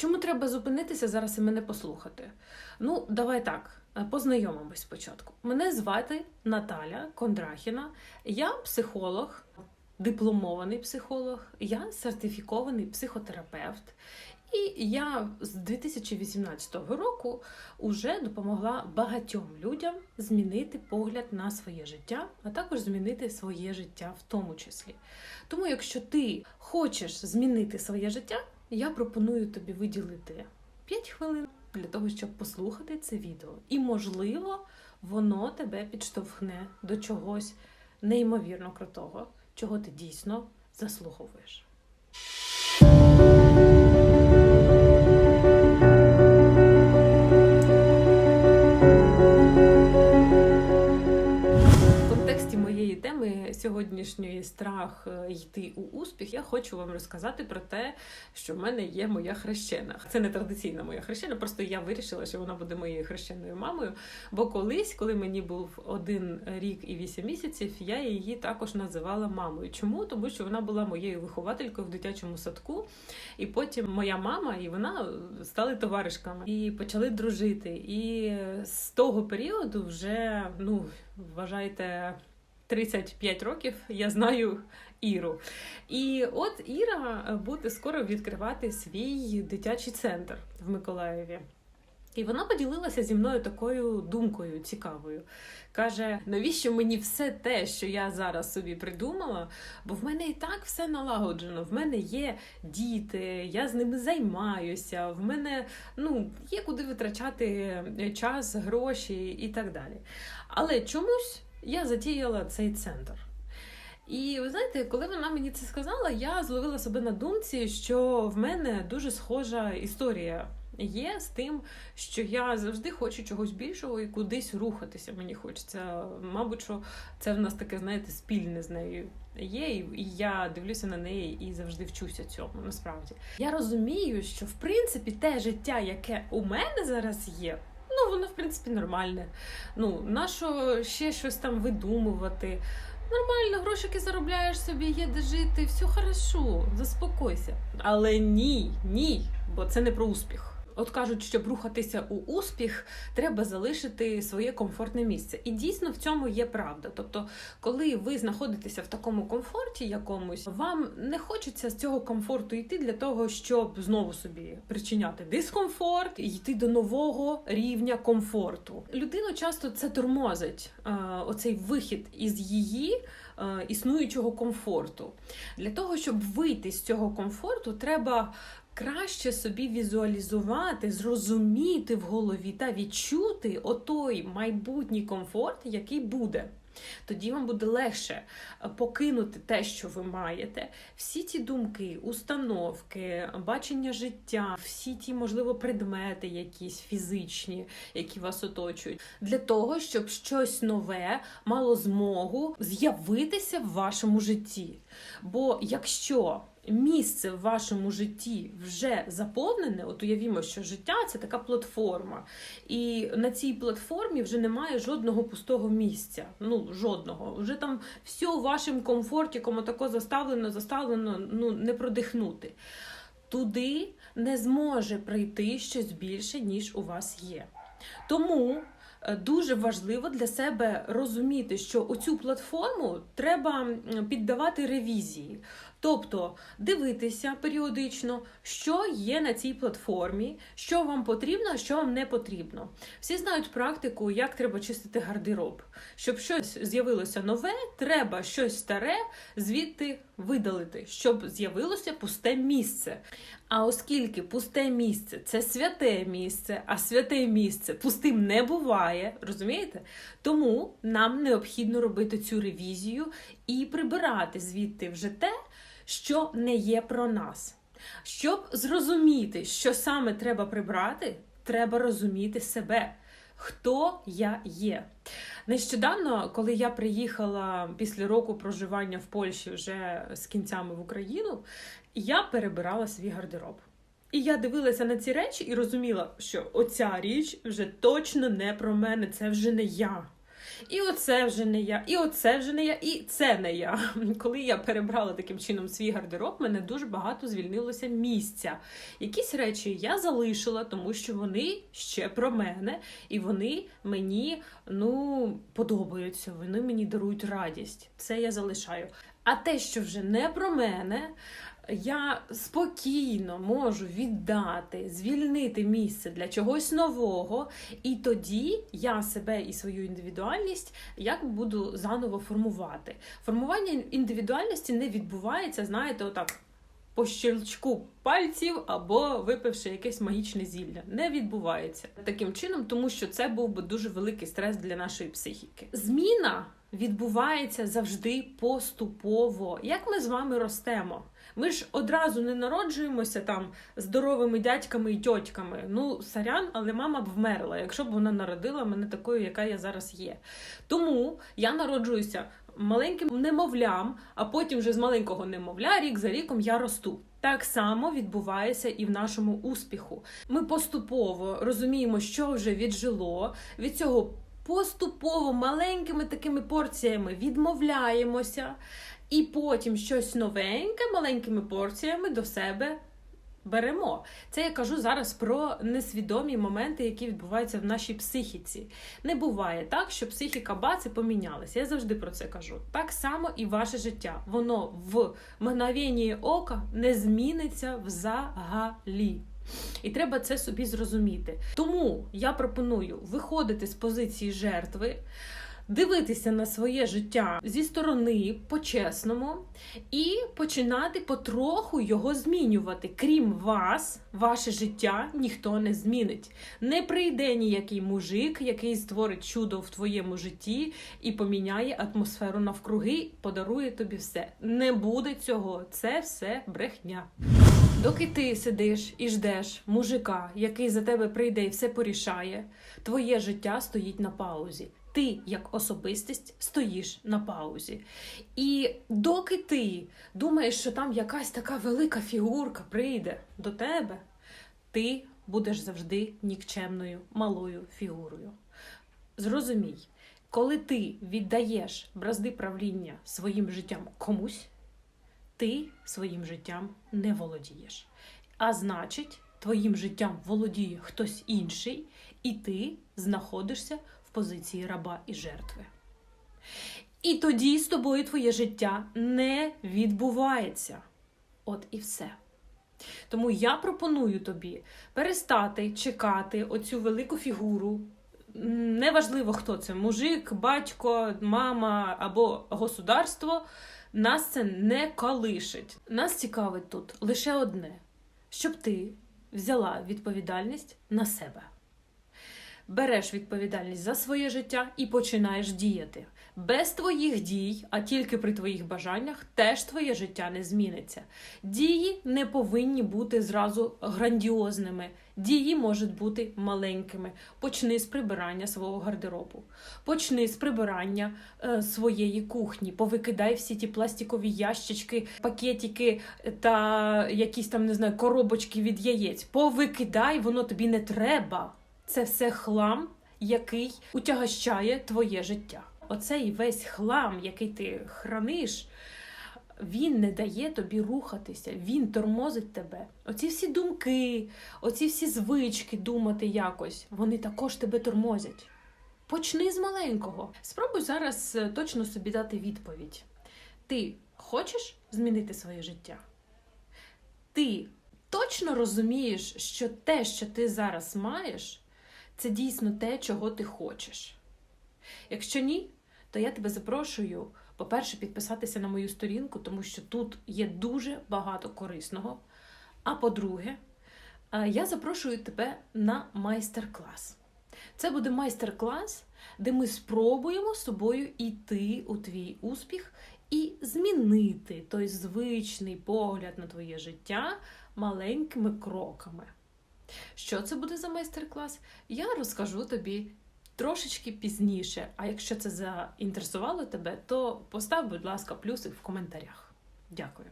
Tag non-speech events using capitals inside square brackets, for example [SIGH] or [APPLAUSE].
Чому треба зупинитися зараз і мене послухати? Ну, давай так, е, познайомимось спочатку. Мене звати Наталя Кондрахіна, я психолог, дипломований психолог, я сертифікований психотерапевт. І я з 2018 року вже допомогла багатьом людям змінити погляд на своє життя, а також змінити своє життя в тому числі. Тому, якщо ти хочеш змінити своє життя, я пропоную тобі виділити 5 хвилин для того, щоб послухати це відео. І, можливо, воно тебе підштовхне до чогось неймовірно крутого, чого ти дійсно заслуговуєш. Сьогоднішньої страх е, йти у успіх, я хочу вам розказати про те, що в мене є моя хрещена. Це не традиційна моя хрещена, просто я вирішила, що вона буде моєю хрещеною мамою. Бо колись, коли мені був один рік і вісім місяців, я її також називала мамою. Чому? Тому що вона була моєю вихователькою в дитячому садку, і потім моя мама і вона стали товаришками і почали дружити. І з того періоду вже ну вважайте. 35 років я знаю Іру. І от Іра буде скоро відкривати свій дитячий центр в Миколаєві. І вона поділилася зі мною такою думкою цікавою. Каже: навіщо мені все те, що я зараз собі придумала? Бо в мене і так все налагоджено. В мене є діти, я з ними займаюся, в мене ну, є куди витрачати час, гроші і так далі. Але чомусь я затіяла цей центр. І ви знаєте, коли вона мені це сказала, я зловила себе на думці, що в мене дуже схожа історія є з тим, що я завжди хочу чогось більшого і кудись рухатися. Мені хочеться. Мабуть, що це в нас таке, знаєте, спільне з нею є, і я дивлюся на неї і завжди вчуся цьому. Насправді я розумію, що в принципі те життя, яке у мене зараз є. Воно, в принципі, нормальне. Ну, нащо ще щось там видумувати? Нормально, грошики заробляєш собі, є де жити, все хорошо, заспокойся. Але ні, ні, бо це не про успіх. От кажуть, щоб рухатися у успіх, треба залишити своє комфортне місце. І дійсно в цьому є правда. Тобто, коли ви знаходитеся в такому комфорті якомусь, вам не хочеться з цього комфорту йти для того, щоб знову собі причиняти дискомфорт і йти до нового рівня комфорту. Людину часто це тормозить, е, оцей вихід із її е, існуючого комфорту. Для того, щоб вийти з цього комфорту, треба краще собі візуалізувати, зрозуміти в голові та відчути отой майбутній комфорт, який буде. Тоді вам буде легше покинути те, що ви маєте, всі ті думки, установки, бачення життя, всі ті, можливо, предмети, якісь фізичні, які вас оточують, для того, щоб щось нове мало змогу з'явитися в вашому житті. Бо якщо місце в вашому житті вже заповнене, от уявімо, що життя це така платформа, і на цій платформі вже немає жодного пустого місця. Ну, жодного. Вже там все у вашому комфорті, кому тако заставлено, заставлено, ну не продихнути. Туди не зможе прийти щось більше, ніж у вас є. Тому е, дуже важливо для себе розуміти, що оцю платформу треба піддавати ревізії. Тобто дивитися періодично, що є на цій платформі, що вам потрібно, що вам не потрібно. Всі знають практику, як треба чистити гардероб. Щоб щось з'явилося нове, треба щось старе звідти видалити, щоб з'явилося пусте місце. А оскільки пусте місце це святе місце, а святе місце пустим не буває, розумієте? Тому нам необхідно робити цю ревізію і прибирати звідти вже те що не є про нас. Щоб зрозуміти, що саме треба прибрати, треба розуміти себе, хто я є. Нещодавно, коли я приїхала після року проживання в Польщі вже з кінцями в Україну, я перебирала свій гардероб. І я дивилася на ці речі і розуміла, що оця річ вже точно не про мене, це вже не я. І оце вже не я, і оце вже не я, і це не я. [LAUGHS] Коли я перебрала таким чином свій гардероб, мене дуже багато звільнилося місця. Якісь речі я залишила, тому що вони ще про мене, і вони мені ну, подобаються, вони мені дарують радість. Це я залишаю. А те, що вже не про мене, я спокійно можу віддати, звільнити місце для чогось нового, і тоді я себе і свою індивідуальність як буду заново формувати. Формування індивідуальності не відбувається, знаєте, отак. По щелчку пальців або випивши якесь магічне зілля, не відбувається таким чином, тому що це був би дуже великий стрес для нашої психіки. Зміна відбувається завжди поступово. Як ми з вами ростемо? Ми ж одразу не народжуємося там здоровими дядьками і тьотьками. Ну, сорян, але мама б вмерла, якщо б вона народила мене такою, яка я зараз є. Тому я народжуюся маленьким немовлям, а потім вже з маленького немовля, рік за ріком я росту. Так само відбувається і в нашому успіху. Ми поступово розуміємо, що вже віджило від цього. Поступово маленькими такими порціями відмовляємося, і потім щось новеньке маленькими порціями до себе беремо. Це я кажу зараз про несвідомі моменти, які відбуваються в нашій психіці. Не буває так, що психіка бац і помінялася. Я завжди про це кажу. Так само і ваше життя. Воно в мгновенні ока не зміниться взагалі. І треба це собі зрозуміти. Тому я пропоную виходити з позиції жертви, дивитися на своє життя зі сторони по-чесному і починати потроху його змінювати. Крім вас, ваше життя ніхто не змінить. Не прийде ніякий мужик, який створить чудо в твоєму житті і поміняє атмосферу навкруги, подарує тобі все. Не буде цього. Це все брехня. Доки ти сидиш і ждеш мужика, який за тебе прийде і все порішає, твоє життя стоїть на паузі. Ти, як особистість, стоїш на паузі. І доки ти думаєш, що там якась така велика фігурка прийде до тебе, ти будеш завжди нікчемною малою фігурою. Зрозумій, коли ти віддаєш бразди правління своїм життям комусь, ти своїм життям не володієш. А значить, твоїм життям володіє хтось інший, і ти знаходишся в позиції раба і жертви. І тоді з тобою твоє життя не відбувається. От і все. Тому я пропоную тобі перестати чекати оцю велику фігуру. Неважливо, хто це мужик, батько, мама або государство. Нас це не колишить. Нас цікавить тут лише одне: щоб ти взяла відповідальність на себе. Береш відповідальність за своє життя і починаєш діяти. Без твоїх дій, а тільки при твоїх бажаннях, теж твоє життя не зміниться. Дії не повинні бути зразу грандіозними. Дії можуть бути маленькими. Почни з прибирання свого гардеробу, почни з прибирання е, своєї кухні, повикидай всі ті пластикові ящички, пакетики та якісь там не знаю коробочки від яєць. Повикидай, воно тобі не треба. Це все хлам, який утягощає твоє життя. Оцей весь хлам, який ти храниш, він не дає тобі рухатися, він тормозить тебе. Оці всі думки, оці всі звички думати якось, вони також тебе тормозять. Почни з маленького. Спробуй зараз е, точно собі дати відповідь. Ти хочеш змінити своє життя? Ти точно розумієш, що те, що ти зараз маєш, це дійсно те, чого ти хочеш. Якщо ні, то я тебе запрошую, по-перше, підписатися на мою сторінку, тому що тут є дуже багато корисного. А по-друге, я запрошую тебе на майстер-клас. Це буде майстер-клас, де ми спробуємо з собою йти у твій успіх і змінити той звичний погляд на твоє життя маленькими кроками. Що це буде за майстер-клас? Я розкажу тобі трошечки пізніше. А якщо це заінтересувало тебе, то постав, будь ласка, плюсик в коментарях. Дякую.